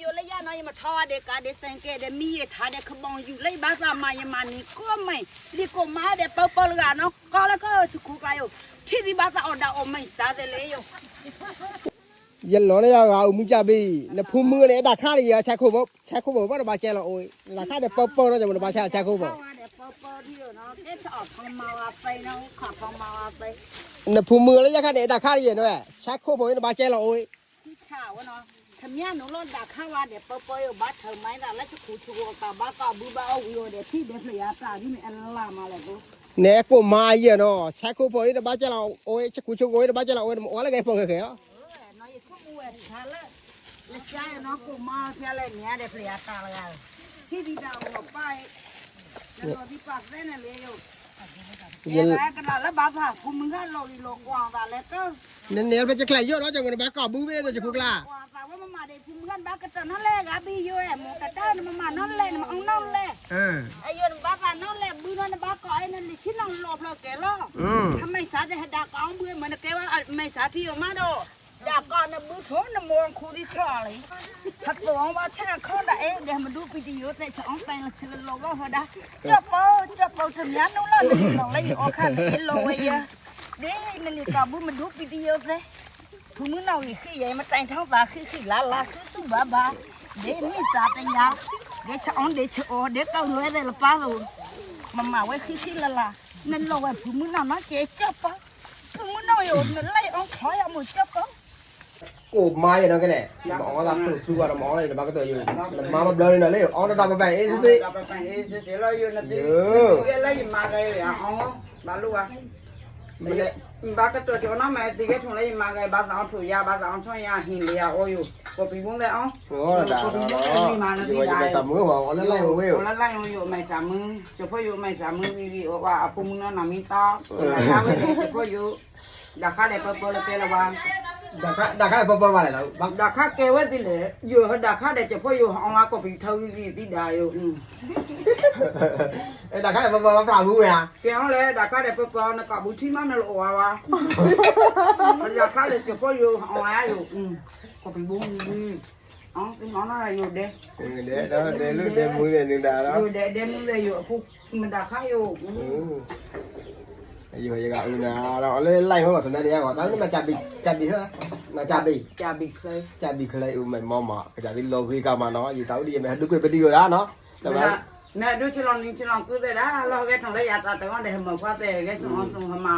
อยู่เลยยาน้อยมาทอเด็กกาเด็กสังเกตเด็กมีเอทาเด็กขบองอยู่เลยบ้านสามายมานี่ก็ไม่ดีก็มาเด็กเปาเปลกันเนาะก็แล้วก็ชุขุกไอยู่ที่ที่บ้านสาอดาอมไม่สาเดเลยอยู่ยันหลอนเลยอะอุ้มจะไปเนะพุ่มมือเลยดักข้าเลยอะใช้คู่บ่ใช้คู่บ่ว่าเราบาดเจ็บเราโอ้ยดักข้าเด็กเปเปเราจะมันบาดเจ็บใช้คู่บ่นะพุ่มมือเลยยาข้าเด็กดักข้าเลยเนาะใช้คู่บ่ย่าเราบาดเจ็บเราโอ้ยที่ข่าวเนาะ 娘侬老大看完的，宝宝要把头埋了，那就哭出我干嘛干不把我要的，屁的是呀，啥你们俺拉嘛了都。ne ko ma ye no cha ko po ida ba cha la o e cha ku chu go ida ba cha la o ida wala ga po ga ga no ye ku mu e cha la la cha no ko ma cha la nya de pri ata la ga ti di da o pa e na no di pa se ne le yo เยอะแล้วกันแล้วบ้าค่ะคุณมึงก็ลอยลงกวางแต่แล้วก็เนี่ยเนี่ยไปจะแกล้งเยอะเนาะจังมันบ้ากอบบูเบ้ตัวจะคุกล่า เด็กกูมึงก็บ้าก็ตอนนั่นแหละกะบีอยู่แหมกะต้านมานั่นแหละมาเอานั่นแหละအင်းไอ้ยนบ้าตานั่นแหละบื้อนั่นบ้าก็ไอ้นั่นที่นั่งหลบเราแกล้ออืมทำไมสาจะให้ดักเอาบื้อมันแกว่าไม่สาที่ออกมาดอดักก่อนนะบื้อโถนะมองคูที่คลอเลยถ้าตัวว่าแช่ข้อได้เดี๋ยวมาดูวิดีโอแต่อาไปละเชิญลงแล้เหรอดาจับเป้าจับเป้าทำยันนู่นล่ะนี่ลองเลยออกขันเอ็นโลไว้เยอะเด้นั่นนี่กับบื้อมาดูวิดีโอเลย ผู้มือเราอีกขี้ใหญ่มาแต่งท้องตาขี้ขี้ลาลาสู้สู้บ้าบ้าเดี๋ยวมีตาแต่ยาวเดี๋ยวจะอ่อนเดี๋ยวจะโอเดี๋ยวเก้าหน่วยได้ละป้าลูมามาไว้ขี้ขี้ละละนั่นเราไว้ผู้มือเรานะเจ๊จับปะผู้มือเราอยู่นั่นไล่อ่อนคอยเอาหมดจับปะ ကိုမာရနော်ကနဲ့မောလာဖူသူကတော့မောလိုက်တယ်ဘာကတော့ယူမမဘလောနေနော်လေအော်တော့ပပအေးစစ်စစ် เราไปไปเอ๊ะเสียเราอยู่นะตี เยอ 没得，你把个昨天那买这个从来一买个把账出呀，把账存呀，行李呀，哦哟，我别忘了啊。好了，大了。我买了点菜。我买三亩，我那烂油油。我那烂油油买三亩，这块油买三亩，我我我铺木那南米大，南米大，这块油，那下来不不了，别了吧。दाखा दाखा पप्पा वाला था बक दाखा केवर दिले यो ह दाखा दे चपो यो आवा को पी थौ की ती दायो ए दाखा दे पप्पा पा हु या के हो ले दाखा दे पप्पा न का बुठी मा न लो आवा दाखा दे चपो यो आवा यो को पी बुम बुम อ๋อคุณน้องอะไรอยู่เด้เด้เด้เด้มือเด้หนึ่งดาแล้วอยู่เด้เด้มือเด้อยู่พวกมันดาข้าอยู่ Ayo ya kak udah, รา le lai mau tuh dari aku, tapi macam bi, macam bi lah, macam bi, macam bi kelai, macam bi kelai umai mama, macam bi lo kui kau mana, jadi tahu dia macam dulu kui pergi dah no, dah เนี่ยดูชลองนี่ชลองกูเล้นเราแก่ทางระยะตาแต่ว่าเดี๋ยวมันก็เตะแก่ส่งส่งเข้ามา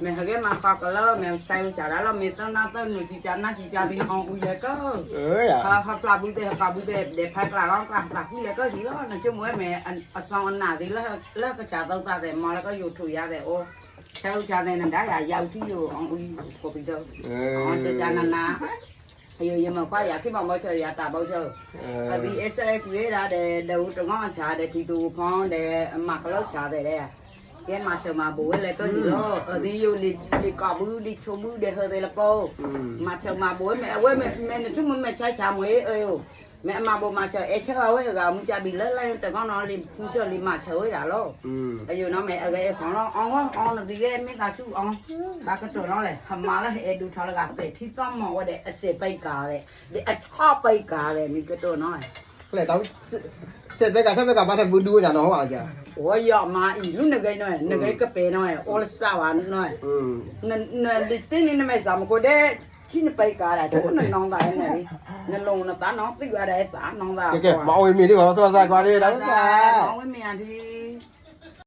เมื่อแกมาฝากกันแล้วแม่ใช้จารแล้วมีต้นน้าต้นหนูจีจานน้าจีจาที่ห้องอุ้ยก็เออเขาเขาปลาบุ้ยเตะปลาบุ้ยเตะเด็กพายกลาร้องกลางตาที่เยก็สีแล้วนะช่วโมงแม่อันอันสองอันหนาที่เลิกเลิกกระจาตัวตาแต่มอแล้วก็อยู่ถุยยาแต่โอ้ sau sau này làm đã là giàu chứ ông uy của bị đâu ông ờ. ờ, chơi cha nà nà hiểu nhưng mà qua giờ khi mà bao giờ giờ ta bao giờ vì sẽ quý ra để đầu trong ngon xả để thì tu phong để mặc lớp xả để đây à. cái mà sợ mà bố lại tôi gì ừ. đó. Ờ, Ở đi đi đi cọ bư đi chô bư để hơi đây là po ừ. mà sợ mà bố mẹ quên mẹ mẹ nói chung mẹ trai chả mới ơi mẹ mà bố mà chờ e chờ ao ấy gà muốn cha bị lớn lên từ con nó liền cũng chờ liền mà chờ ấy đã lo bây giờ nó mẹ ở cái con nó on quá on là gì em mấy gà chú on ba cái chỗ nó này hầm mà là e đủ thằng là gà tệ thì tao mò để sẽ bay gà này để chó bay gà này mấy cái chỗ nó này ခလေတောင်းဆက်ဘက်ကဆက်ဘက်ကဘာသာဘူးဒူးညာတော့ဟောကြာဝါရမအီလူနဂိနော်နဂိကပေနော်အော်ဆာဝါနော်နနလစ်တင်းနေမဲဇာမကိုဒဲချင်းပိုက်ကားတာတို့နနောင်းတာနေနလုံးနတာနောင်းသိရတဲ့သာနောင်းတာကဲမအောင်မီလေးဘာသာစာကွာလေးဒါလို့သာမအောင်မီအန်ဒီ